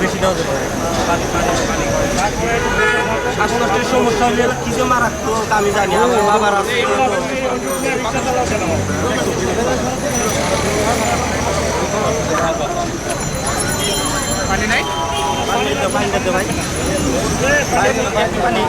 বেশি দেওয়া যাবে শ্বাসকষ্টের সমস্যা হলে কি যে মারাত্মক আমি জানি আমার বাবার আছে। পানি নাই? পানি ভাই পানি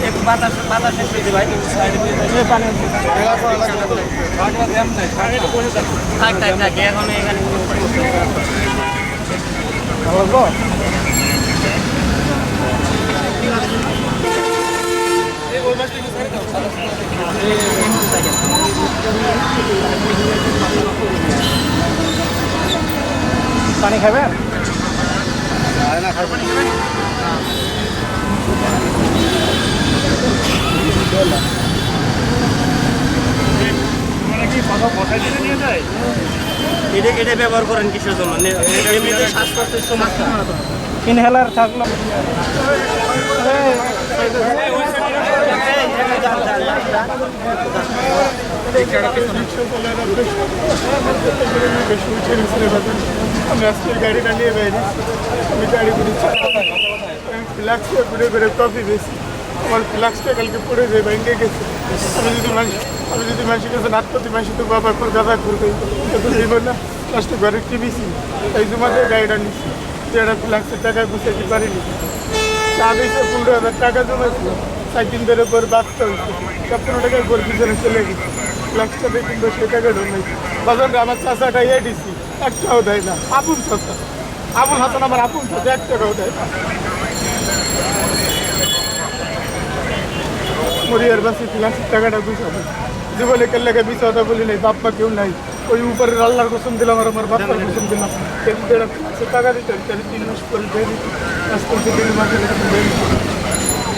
একটু বাতাস বাতাস শেষ হয়েছে ভাই। থাক থাক থাক এখন এখানে পানি খাবেন এটা এটা ব্যবহার করেন কিসের জন্য এমনিতে শ্বাসকষ্টের সমস্যা ইনহেলার থাকল আমি আজকে গাড়িটা নিয়ে বেরিয়ে আমি গাড়ি ঘুরে ঘুরে কফি বেশি আমার ফ্লাক্সটা কালকে পড়ে যায়, ভেঙে গেছে। আমি যদি মানুষ আমি যদি মানুষের কাছে প্রতি মাসে তো বাবা করে গাদা তো দিব না। লাস্টে ঘরে ছিল এই জমাতে গাড়িটা নিচ্ছি যেটা ফ্লাক্সের টাকা গুছাইতে পারিনি। চা দিয়েছে পনেরো হাজার টাকা সাত দিন ধরে পর বাঁচতে হয়েছে সপ্তাহ টাকা করে পিছনে চলে গেছে। ফ্লাক্সটাতে কিন্তু সে টাকা জমেছে বাজারে আমার চাষাটা ইয়ে দিছি। একটাও দেয় না। আপন চাষা আপন হাসান আমার আপন চাষা এক টাকাও দেয় না। মরিয়ার বাসে ফ্লাক্সের টাকাটা গুছাবো জীবনে কেল্লাকে বিশ কথা বলি নাই বাপ্পা কেউ নাই। ওই উপরে আল্লাহর কসম দিলাম আর আমার বাপ্পার কসম দিলাম। টাকা দিতে তিন মাস পরে দিয়ে দিত। আজ করতে তিন মাসে এরকম দিয়ে দিত কত কষ্ট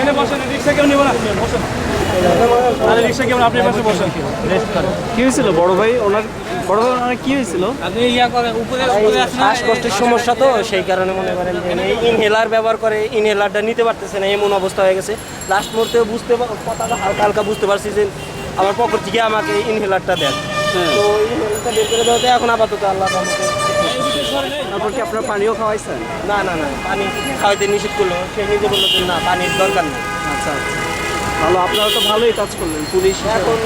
এনে বসেন রিক্সা কেউ নিব না। বসেন আরে রিক্সা কেউ আপনি পাশে বসেন। কি হয়েছিল? বড় ভাই ওনার বড় ভাই ওনার কি হয়েছিল? আপনি ইয়া করেন উপরে উপরে শ্বাসকষ্টের সমস্যা তো সেই কারণে মনে করেন ইনহেলার ব্যবহার করে ইনহেলারটা নিতে পারতেছে না এমন অবস্থা হয়ে গেছে। লাস্ট মুহূর্তে বুঝতে পার- কথাটা হালকা হালকা বুঝতে পারছি যে আমার পকেট থেকে আমাকে ইনহেলারটা দেন। তো ইনহেলারটা বের করে দেওয়াতে এখন আপাতত আল্লাহ তারপর কি আপনার পানিও খাওয়াইছেন? না না না পানি খাওয়াইতে নিষেধ করল। সে নিজে বলল যে না পানির দরকার নেই। আচ্ছা আচ্ছা। ভালো আপনারা তো ভালোই কাজ করলেন পুলিশ এখন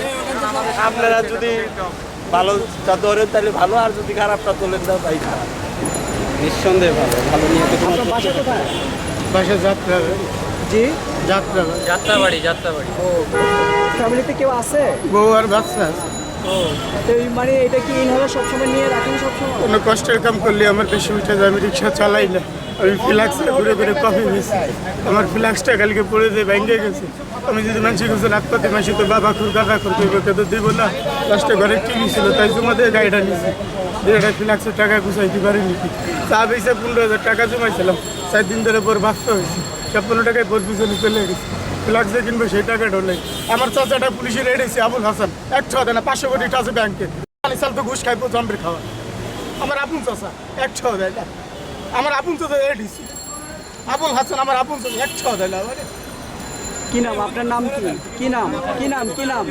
আপনারা যদি ভালো তা ধরেন তাহলে ভালো আর যদি খারাপটা তোলেন না তাই খারাপ নিঃসন্দেহে ভালো ভালো নিয়ে আপনার বাসা কোথায়? বাসা যাত্রা জি? যাত্রা যাত্রাবাড়ি যাত্রাবাড়ি। ফ্যামিলিতে কেউ আছে? বউ আর বাচ্চা আছে। তো মানে এটা কি ইনহেলার সবসময় নিয়ে রাখেন সবসময়? কোনো কষ্টের কাম করলে আমার বেশি উঠে যায়, আমি রিক্সা চালাই না। আমি ফ্লাক্সে ঘুরে ঘুরে কফি বেশি আমার ফ্লাক্সটা কালকে পড়ে দিয়ে ভেঙে গেছে। আমি যদি মানুষের কাছে রাত পাতি মাসে তো বাবা খুর কাকা খুর করব তো দিব না। লাস্টে ঘরে টিভি ছিল, তাই জমা দিয়ে গাড়িটা নিয়েছি দেড়টা ফ্লাক্সের টাকা গুছাইতে পারিনি। চা বেসে পনেরো হাজার টাকা জমাইছিলাম। চার দিন ধরে পর বাঁচতে হয়েছে। ছাপ্পান্ন টাকায় পর পিছনে চলে গেছে। ফ্লাক্সে কিনবে সেই টাকা ঢোলে আমার চাচাটা পুলিশের এসে আবুল হাসান। একশো দেয় না পাঁচশো কোটি আছে ব্যাংকে। সাল তো ঘুষ খাইবো, জম্বের খাওয়া। আমার আপন চাষা একশো দেয় না আমার আপন চাষা এসে আবুল হাসান, আমার আপন চাষা একশো দেয় না কি নাম? আপনার নাম কি? কি নাম? কি নাম? কি নাম?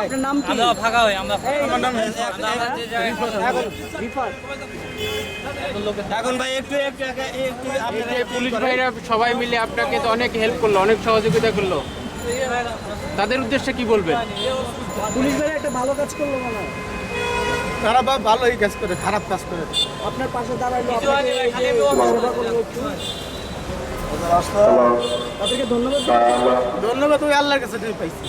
আপনার নাম কি? আমরা ফাঁকা হই আমরা আমার নাম রিফাত। এখন ভাই একটু পুলিশ। ভাইরা সবাই মিলে আপনাকে তো অনেক হেল্প করল অনেক সহযোগিতা করল। তাদের উদ্দেশ্যে কি বলবেন? পুলিশ ভাইরা একটা ভালো কাজ করল মনে হয়। তারা বা ভালোই কাজ করে খারাপ কাজ করে। আপনার পাশে দাঁড়াইলো তাদেরকে ধন্যবাদ। ধন্যবাদ ওই আল্লাহর কাছে দিয়ে পাইছি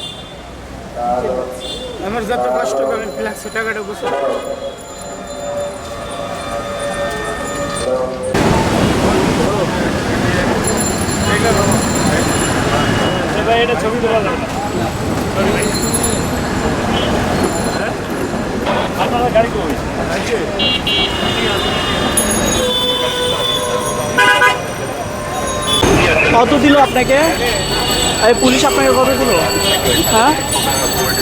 আমার যত কষ্ট করে ফ্লাক্সে টাকাটা বসে ভাই এটা ছবি তোলা যাবে? আপনারা গাড়ি কই কত দিল আপনাকে? এই পুলিশ আপনাকে কত দিল? হ্যাঁ?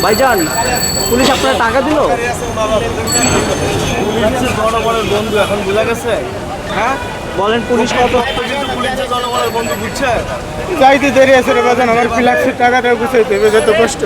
ভাইজান পুলিশ আপনার টাকা দিল? বন্ধু এখন বোঝা গেছে? হ্যাঁ? বলেন পুলিশ কত? জনগণের বন্ধু বুঝছে? যাইতে দেরি আছে রে বাজান আমার ফ্ল্যাক্সের টাকাটা গুছাইতে হবে যত কষ্ট।